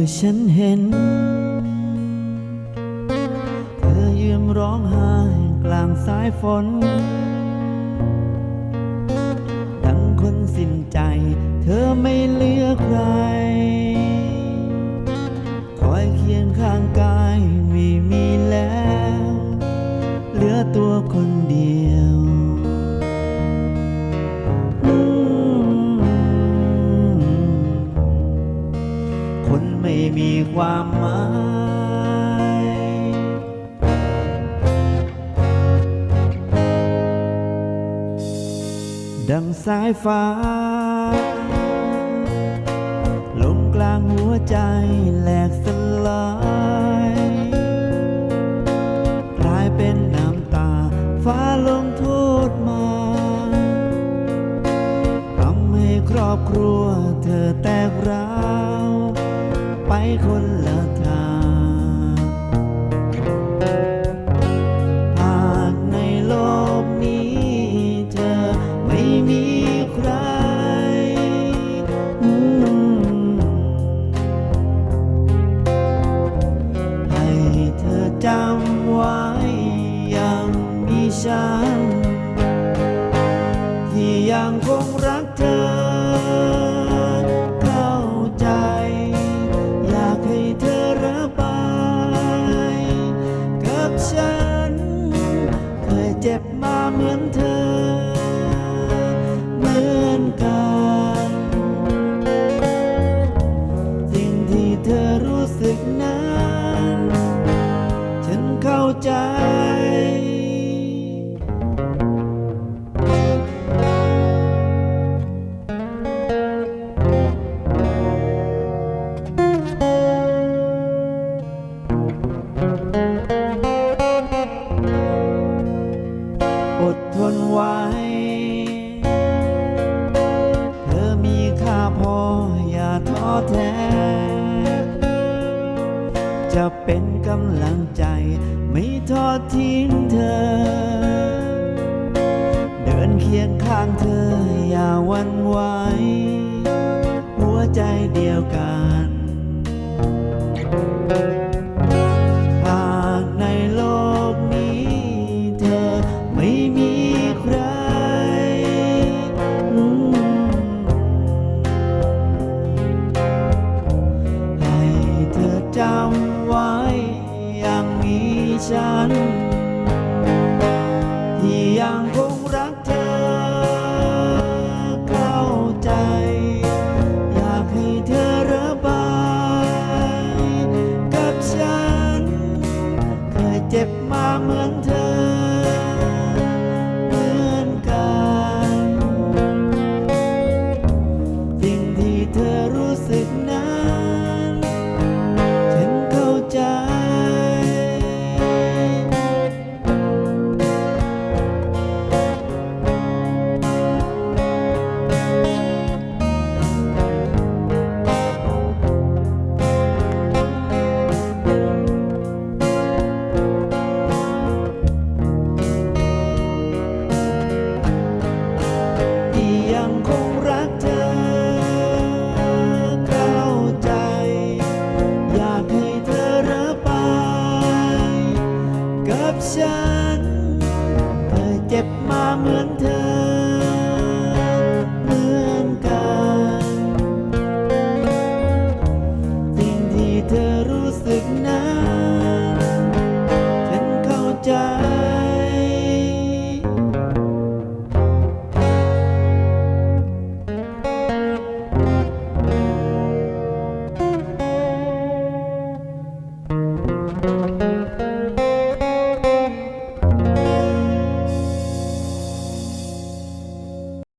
่อฉันเห็น เธอยืนร้องไห้กลางสายฝน ดังคนสิ้นใจ เธอไม่เหลือใคร คอยเคียงข้างกายไม่มีแล้ว เหลือตัวคนเดียว ความหมายดังสายฟ้า ลงกลางหัวใจแหลกสลายกลายเป็นน้ำตา ฟ้าลงโทษมาทำให้ครอบครัวเธอแตกร้าว คนละทางหากในโลกนี้เธอไม่มีใคร ให้เธอจำไว้ยังมีฉัน เจ็บมาเหมือนเธอ เหมือนกัน จะเป็นกำลังใจ ไม่ทอดทิ้งเธอ เดินเคียงข้างเธออย่าวันไหวหัวใจเดียวกัน ฉัน ที่ยังคงรักเธอ เข้าใจ อยากให้เธอระบายกับฉัน เคยเจ็บมาเหมือนเธอ Вся